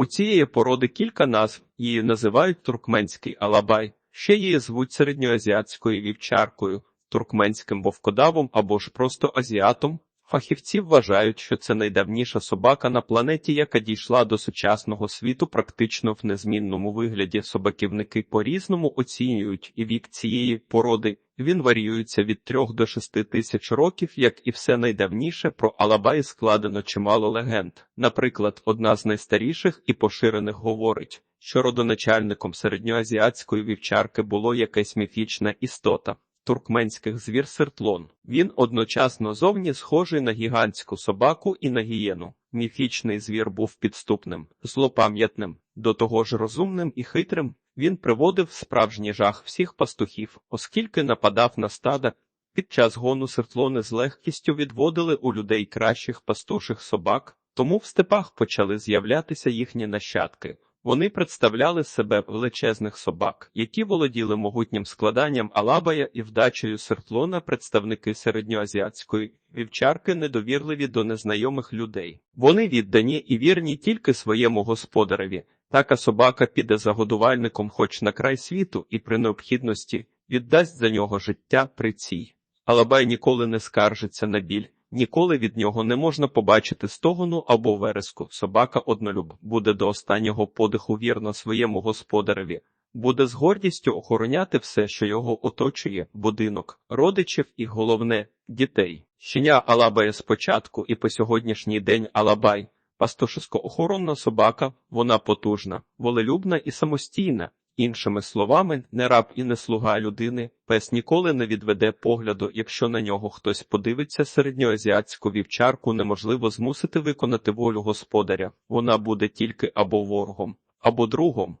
У цієї породи кілька назв, її називають туркменський алабай, ще її звуть середньоазіатською вівчаркою, туркменським вовкодавом або ж просто азіатом. Фахівці вважають, що це найдавніша собака на планеті, яка дійшла до сучасного світу практично в незмінному вигляді. Собаківники по-різному оцінюють і вік цієї породи. Він варіюється від 3 до 6 тисяч років, як і все найдавніше про Алабай складено чимало легенд. Наприклад, одна з найстаріших і поширених говорить, що родоначальником середньоазіатської вівчарки було якась міфічна істота туркменських звір сертлон. Він одночасно зовні схожий на гігантську собаку і на гієну. Міфічний звір був підступним, злопам'ятним, до того ж розумним і хитрим. Він приводив справжній жах всіх пастухів, оскільки нападав на стада. Під час гону сертлони з легкістю відводили у людей кращих пастуших собак, тому в степах почали з'являтися їхні нащадки. Вони представляли себе величезних собак, які володіли могутнім складанням алабая і вдачею сертлона представники середньоазіатської вівчарки недовірливі до незнайомих людей. Вони віддані і вірні тільки своєму господареві. Така собака піде за годувальником хоч на край світу і при необхідності віддасть за нього життя при цій. Алабай ніколи не скаржиться на біль. Ніколи від нього не можна побачити стогону або вереску. Собака однолюб буде до останнього подиху вірно своєму господареві, буде з гордістю охороняти все, що його оточує, будинок, родичів і головне дітей. Щеня Алабая спочатку і по сьогоднішній день Алабай. Пастушисько-охоронна собака, вона потужна, волелюбна і самостійна. Іншими словами, не раб і не слуга людини, пес ніколи не відведе погляду, якщо на нього хтось подивиться середньоазіатську вівчарку, неможливо змусити виконати волю господаря. Вона буде тільки або ворогом, або другом.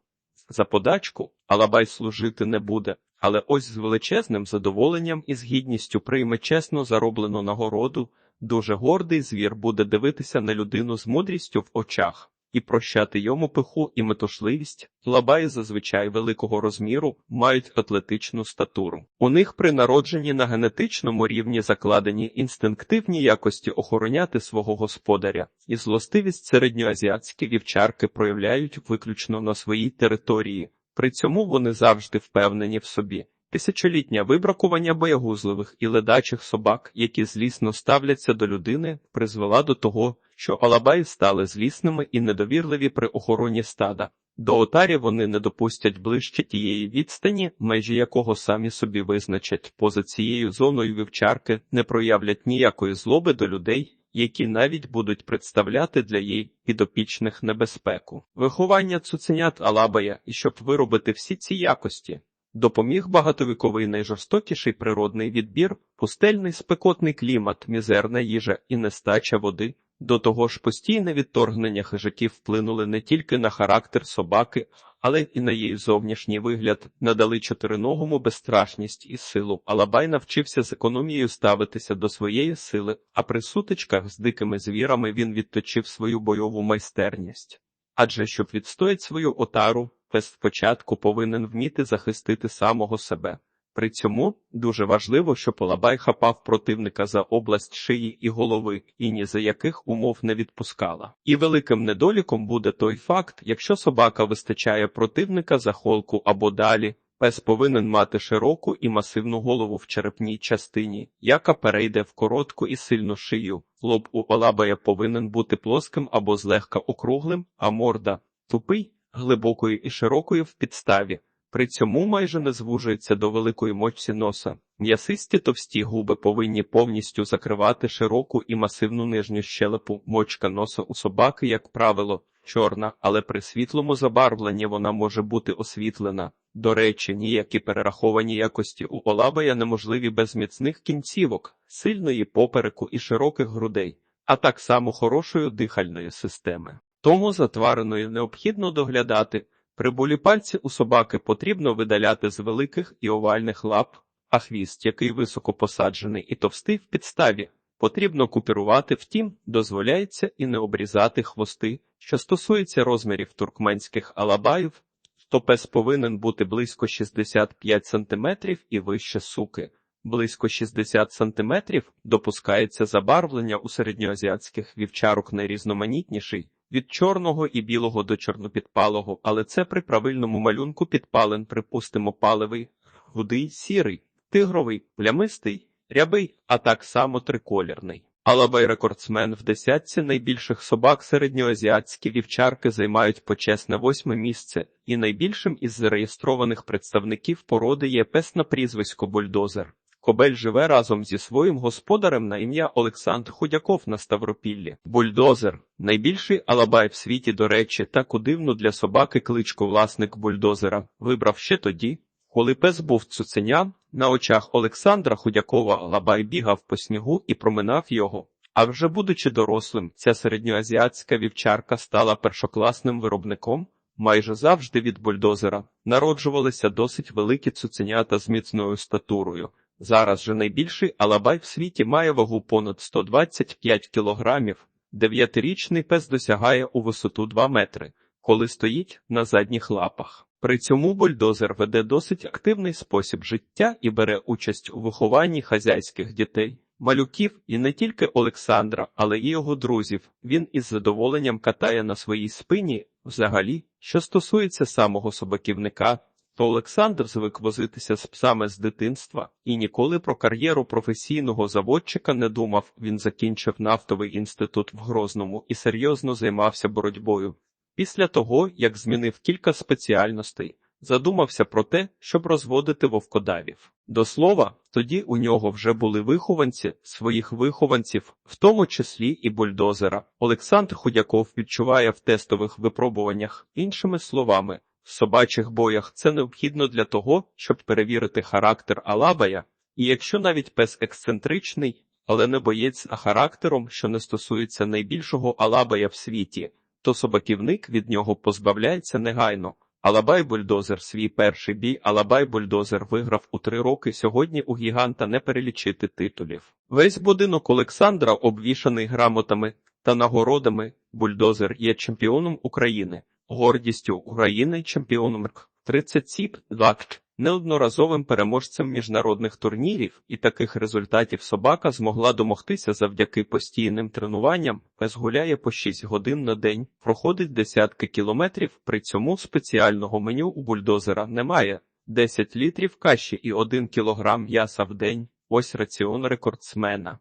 За подачку Алабай служити не буде, але ось з величезним задоволенням і з гідністю прийме чесно зароблену нагороду. Дуже гордий звір буде дивитися на людину з мудрістю в очах і прощати йому пиху і метушливість. Лабаї зазвичай великого розміру мають атлетичну статуру. У них при народженні на генетичному рівні закладені інстинктивні якості охороняти свого господаря, і злостивість середньоазіатські вівчарки проявляють виключно на своїй території. При цьому вони завжди впевнені в собі. Тисячолітнє вибракування боягузливих і ледачих собак, які злісно ставляться до людини, призвела до того, що алабаї стали злісними і недовірливі при охороні стада. До отарі вони не допустять ближче тієї відстані, межі якого самі собі визначать. Поза цією зоною вівчарки не проявлять ніякої злоби до людей, які навіть будуть представляти для її підопічних небезпеку. Виховання цуценят Алабая, і щоб виробити всі ці якості. Допоміг багатовіковий найжорстокіший природний відбір, пустельний спекотний клімат, мізерна їжа і нестача води. До того ж, постійне відторгнення хижаків вплинули не тільки на характер собаки, але й на її зовнішній вигляд, надали чотириногому безстрашність і силу. Алабай навчився з економією ставитися до своєї сили, а при сутичках з дикими звірами він відточив свою бойову майстерність. Адже щоб відстояти свою отару, пес спочатку повинен вміти захистити самого себе. При цьому дуже важливо, щоб Алабай хапав противника за область шиї і голови, і ні за яких умов не відпускала. І великим недоліком буде той факт, якщо собака вистачає противника за холку або далі, пес повинен мати широку і масивну голову в черепній частині, яка перейде в коротку і сильну шию. Лоб у Алабая повинен бути плоским або злегка округлим, а морда тупий, глибокою і широкою в підставі. При цьому майже не звужується до великої мочці носа. М'ясисті товсті губи повинні повністю закривати широку і масивну нижню щелепу. Мочка носа у собаки, як правило, чорна, але при світлому забарвленні вона може бути освітлена. До речі, ніякі перераховані якості у Олабая неможливі без міцних кінцівок, сильної попереку і широких грудей, а так само хорошої дихальної системи. Тому за твариною необхідно доглядати. При болі пальці у собаки потрібно видаляти з великих і овальних лап, а хвіст, який високо посаджений і товстий в підставі, потрібно купірувати, втім, дозволяється і не обрізати хвости. Що стосується розмірів туркменських алабаїв, то пес повинен бути близько 65 см і вище суки. Близько 60 см допускається забарвлення у середньоазіатських вівчарок найрізноманітніший від чорного і білого до чорнопідпалого, але це при правильному малюнку підпален, припустимо, паливий, рудий, сірий, тигровий, плямистий, рябий, а так само триколірний. Алабай рекордсмен в десятці найбільших собак середньоазіатські вівчарки займають почесне восьме місце, і найбільшим із зареєстрованих представників породи є пес на прізвисько бульдозер. Кобель живе разом зі своїм господарем на ім'я Олександр Худяков на Ставропіллі. Бульдозер найбільший алабай в світі, до речі, таку дивну для собаки кличку власник бульдозера вибрав ще тоді, коли пес був цуценям, на очах Олександра Худякова Алабай бігав по снігу і проминав його. А вже будучи дорослим, ця середньоазіатська вівчарка стала першокласним виробником. Майже завжди від бульдозера народжувалися досить великі цуценята з міцною статурою. Зараз же найбільший алабай в світі має вагу понад 125 кілограмів. Дев'ятирічний пес досягає у висоту 2 метри, коли стоїть на задніх лапах. При цьому бульдозер веде досить активний спосіб життя і бере участь у вихованні хазяйських дітей, малюків і не тільки Олександра, але й його друзів. Він із задоволенням катає на своїй спині. Взагалі, що стосується самого собаківника, то Олександр звик возитися з псами з дитинства і ніколи про кар'єру професійного заводчика не думав. Він закінчив нафтовий інститут в Грозному і серйозно займався боротьбою. Після того, як змінив кілька спеціальностей, задумався про те, щоб розводити вовкодавів. До слова, тоді у нього вже були вихованці своїх вихованців, в тому числі і бульдозера. Олександр Худяков відчуває в тестових випробуваннях, іншими словами, собачих боях це необхідно для того, щоб перевірити характер Алабая, і якщо навіть пес ексцентричний, але не боєць характером, що не стосується найбільшого Алабая в світі, то собаківник від нього позбавляється негайно. Алабай Бульдозер свій перший бій Алабай Бульдозер виграв у три роки. Сьогодні у гіганта не перелічити титулів. Весь будинок Олександра обвішаний грамотами та нагородами. Бульдозер є чемпіоном України, гордістю України, чемпіоном РК. 30 сіп, лакт, неодноразовим переможцем міжнародних турнірів, і таких результатів собака змогла домогтися завдяки постійним тренуванням. Пес гуляє по 6 годин на день, проходить десятки кілометрів. При цьому спеціального меню у бульдозера немає. 10 літрів каші і 1 кілограм м'яса в день. Ось раціон рекордсмена.